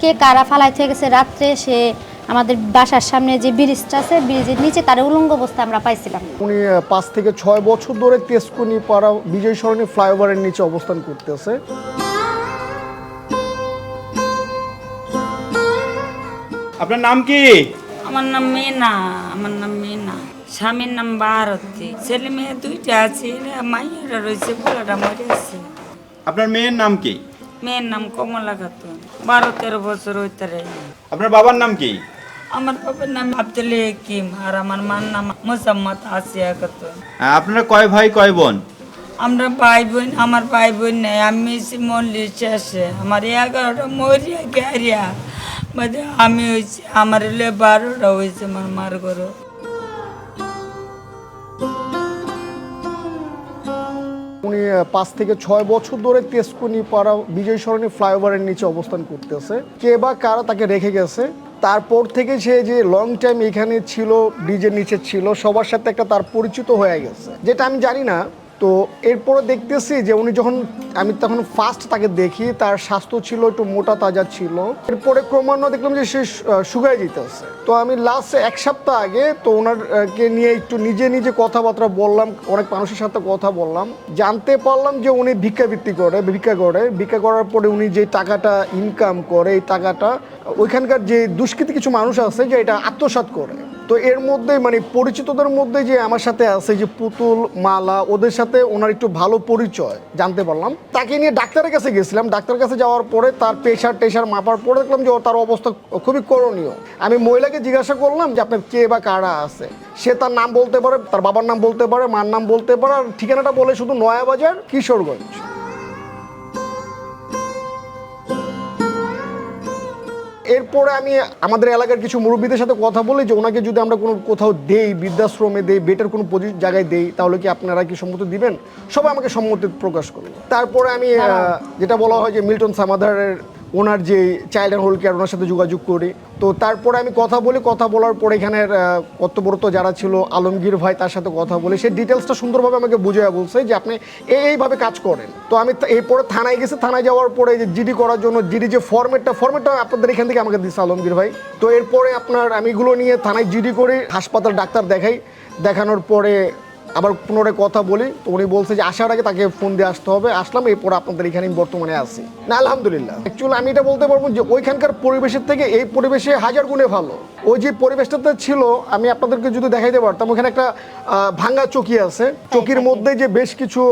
কে কারা ফালাই থেকে গেছে রাত্রে সে আমাদের বাসার সামনে যে ব্রিজটা আছে ব্রিজের নিচে তার উলঙ্গ অবস্থা আমরা পাইছিলাম। উনি পাঁচ থেকে ছয় বছর ধরে তেজকুনি পাড়া বিজয় সরণি ফ্লাইওভারের নিচে অবস্থান করতেছে। আপনার নাম কি? আমার নাম মেনা আমার নাম মেনা। স্বামীর নাম ভারতী। ছেলে মেয়ে দুইটা আছে মাইয়ারা রয়েছে পোলাটা মরে আছে। আপনার মেয়ের নাম কি? মেয়ের নাম কমলা খাতুন। বারো তেরো বছর হইতারে আপনার বাবার নাম কি? আমার বাবার নাম আব্দুল হাকিম আর আমার মার নাম মোসাম্মদ আসিয়া খাতুন। আহ, আপনারা কয় ভাই কয় বোন? আমরা ভাই বোন আমার ভাই বোন নেই আমি মল্লি শেষে আমার এগারোটা মরিয়া গেরিয়া। মানে আমি হয়েছি আমার হলে বারোটা হয়েছে আমার মার ঘরে। উনি পাঁচ থেকে ছয় বছর ধরে তেজকুনি পাড়া বিজয় সরণি ফ্লাইওভারের নিচে অবস্থান করতেছে। কে বা কারা তাকে রেখে গেছে। তারপর থেকে সে যে লং টাইম এখানে ছিল ব্রিজের নিচে ছিল, সবার সাথে একটা তার পরিচিত হয়ে গেছে। যেটা আমি জানি না তো এরপরে দেখতেছি যে উনি যখন, আমি তখন ফার্স্ট তাকে দেখি, তার স্বাস্থ্য ছিল একটু মোটা তাজা ছিল। এরপরে ক্রমান্বয়ে দেখলাম যে সে শুকায় যেতেছে। তো আমি লাস্ট এক সপ্তাহ আগে, তো ওনারকে নিয়ে একটু নিজে নিজে কথাবার্তা বললাম, অনেক মানুষের সাথে কথা বললাম। জানতে পারলাম যে উনি ভিক্ষাবৃত্তি করে, ভিক্ষা করে। ভিক্ষা করার পরে উনি যে টাকাটা ইনকাম করে, এই টাকাটা, ওইখানকার যে দুষ্কৃতী কিছু মানুষ আছে যে এটা আত্মসাৎ করে। তো এর মধ্যে মানে পরিচিতদের মধ্যে যে আমার সাথে আছে যে পুতুল, মালা, ওদের সাথে ওনার একটু ভালো পরিচয় জানতে পারলাম। তাকে নিয়ে ডাক্তারের কাছে গেছিলাম। ডাক্তারের কাছে যাওয়ার পরে তার প্রেশার টেশার মাপার পরে দেখলাম যে তার অবস্থা খুবই করণীয়। আমি মহিলাকে জিজ্ঞাসা করলাম যে আপনার কে বা কারা আছে? সে তার নাম বলতে পারে, তার বাবার নাম বলতে পারে, মার নাম বলতে পারে, আর ঠিকানাটা বলে শুধু নয়াবাজার, কিশোরগঞ্জ। এরপরে আমি আমাদের এলাকার কিছু মুরব্বীদের সাথে কথা বলি যে ওনাকে যদি আমরা কোনো কোথাও দেই বৃদ্ধাশ্রমে দেই বেটার কোনো জায়গায় দেই তাহলে কি আপনারা কি সম্মতি দিবেন? সবাই আমাকে সম্মতি প্রকাশ করবে তারপরে আমি যেটা বলা হয় যে মিল্টন সামাদারের ওনার যে চাইল্ড হোল কেয়ার, ওনার সাথে যোগাযোগ করি। তো তারপরে আমি কথা বলি, কথা বলার পরে এখানের কর্তব্যরত যারা ছিল, আলমগীর ভাই তার সাথে কথা বলি, সে ডিটেলসটা সুন্দরভাবে আমাকে বুঝিয়ে বলছে যে আপনি এই এইভাবে কাজ করেন। তো আমি এরপরে থানায় গেছি, থানায় যাওয়ার পরে যে জিডি করার জন্য, জিডি যে ফর্মেটটা ফর্মেটটা আপনাদের এখান থেকে আমাকে দিচ্ছে আলমগীর ভাই। তো এরপরে আপনার, আমি এগুলো নিয়ে থানায় জিডি করি হাসপাতাল ডাক্তার দেখাই। দেখানোর পরে আবার পুনরায় কথা বলি তো উনি বলছে যে আসার আগে তাকে ফোন দিয়ে আসতে হবে। আসলাম এরপর আপনাদের এখানে আমি বর্তমানে আছি। না আলহামদুলিল্লাহ। অ্যাকচুয়ালি আমি এটা বলতে পারব যে ওইখানকার পরিবেশের থেকে এই পরিবেশে হাজার গুণে ভালো। ওই যে পরিবেশটাতে ছিল আমি আপনাদেরকে যদি দেখাইতে পারতাম ওখানে একটা ভাঙ্গা চকি আছে। চকির মধ্যে যে বেশ কিছু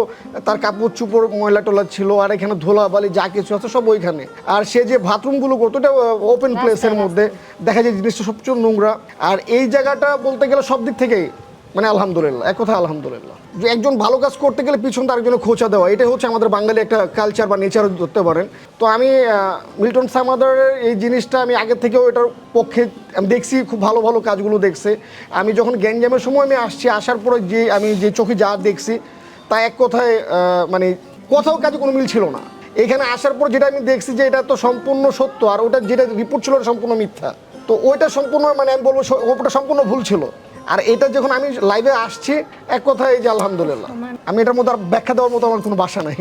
তার কাপড় চুপড় ময়লা টলা ছিল আর এখানে ধোলা বালি যা কিছু আছে সব ওইখানে। আর সে যে বাথরুমগুলো করতো এটা ওপেন প্লেসের মধ্যে। দেখা যায় জিনিসটা সবচেয়ে নোংরা। আর এই জায়গাটা বলতে গেলে সব দিক থেকেই মানে আলহামদুলিল্লাহ, এক কথা আলহামদুলিল্লাহ। যে একজন ভালো কাজ করতে গেলে পিছন তার জন্য খোঁচা দেওয়া, এটাই হচ্ছে আমাদের বাঙালি একটা কালচার বা নেচার ধরতে পারেন। তো আমি মিল্টন সামাদারের এই জিনিসটা আমি আগে থেকেও এটার পক্ষে আমি দেখছি, খুব ভালো ভালো কাজগুলো দেখছে। আমি যখন গ্যাঞ্জামের সময় আমি আসছি, আসার পরে যে আমি যে চোখে যা দেখছি, তা এক কথায় মানে কোথাও কাজে কোনো মিল ছিল না। এখানে আসার পর যেটা আমি দেখছি যে এটা তো সম্পূর্ণ সত্য, আর ওটা যেটা রিপোর্ট ছিল সম্পূর্ণ মিথ্যা। তো ওইটা সম্পূর্ণ মানে আমি বলব ওটা সম্পূর্ণ ভুল ছিল। আর এটা যখন আমি লাইভে আসছি, এক কথায় যে আলহামদুলিল্লাহ। আমি এটার মধ্যে আর ব্যাখ্যা দেওয়ার মতো আমার কোনো বাসা নাই।